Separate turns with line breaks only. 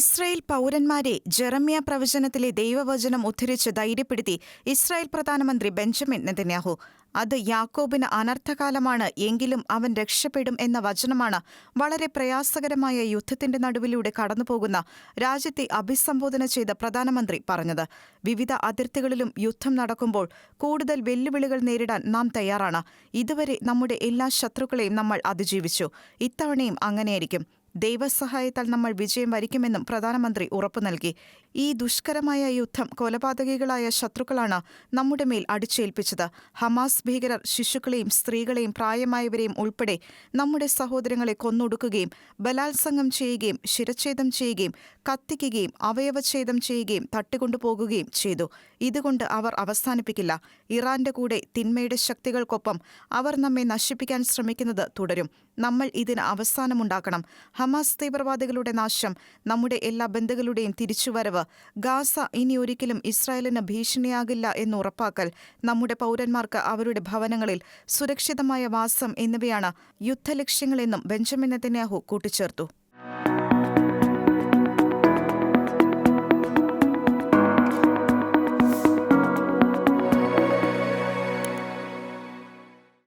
Israel പൗരന്മാരെ ജെറമിയ പ്രവചനത്തിലെ ദൈവവചനം ഉദ്ധരിച്ച് ധൈര്യപ്പെടുത്തി ഇസ്രായേൽ പ്രധാനമന്ത്രി ബെഞ്ചമിൻ നെതന്യാഹു. അത് യാക്കോബിന് അനർത്ഥകാലമാണ് എങ്കിലും അവൻ രക്ഷപ്പെടും എന്ന വചനമാണ് വളരെ പ്രയാസകരമായ യുദ്ധത്തിന്റെ നടുവിലൂടെ കടന്നുപോകുന്ന രാജ്യത്തെ അഭിസംബോധന ചെയ്ത പ്രധാനമന്ത്രി പറഞ്ഞത്. വിവിധ അതിർത്തികളിലും യുദ്ധം നടക്കുമ്പോൾ കൂടുതൽ വെല്ലുവിളികൾ നേരിടാൻ നാം തയ്യാറാണ്. ഇതുവരെ നമ്മുടെ എല്ലാ ശത്രുക്കളെയും നമ്മൾ അതിജീവിച്ചു. ഇത്തവണയും അങ്ങനെയായിരിക്കും. ദൈവസഹായത്താൽ നമ്മൾ വിജയം വരിക്കുമെന്നും പ്രധാനമന്ത്രി ഉറപ്പു നൽകി. ഈ ദുഷ്കരമായ യുദ്ധം കൊലപാതകികളായ ശത്രുക്കളാണ് നമ്മുടെ മേൽ അടിച്ചേൽപ്പിച്ചത്. ഹമാസ് ഭീകരർ ശിശുക്കളെയും സ്ത്രീകളെയും പ്രായമായവരെയും ഉൾപ്പെടെ നമ്മുടെ സഹോദരങ്ങളെ കൊന്നൊടുക്കുകയും ബലാത്സംഗം ചെയ്യുകയും ശിരച്ഛേദം ചെയ്യുകയും കത്തിക്കുകയും അവയവച്ഛേദം ചെയ്യുകയും തട്ടിക്കൊണ്ടുപോകുകയും ചെയ്തു. ഇതുകൊണ്ട് അവർ അവസാനിപ്പിക്കില്ല. ഇറാന്റെ കൂടെ തിന്മയുടെ ശക്തികൾക്കൊപ്പം അവർ നമ്മെ നശിപ്പിക്കാൻ ശ്രമിക്കുന്നത് തുടരും. നമ്മൾ ഇതിന് അവസാനമുണ്ടാക്കണം. ഹമാസ് തീവ്രവാദികളുടെ നാശം നമ്മുടെ എല്ലാ ബന്ധുക്കളുടെയും തിരിച്ചുവരവ് ഗാസ ഇനി ഒരിക്കലും ഇസ്രായേലിന് ഭീഷണിയാകില്ല എന്ന് ഉറപ്പാക്കൽ നമ്മുടെ പൗരന്മാർക്ക് അവരുടെ ഭവനങ്ങളിൽ സുരക്ഷിതമായ വാസം എന്നിവയാണ് യുദ്ധലക്ഷ്യങ്ങളെന്നും ബെഞ്ചമിൻ നെതന്യാഹു കൂട്ടിച്ചേർത്തു.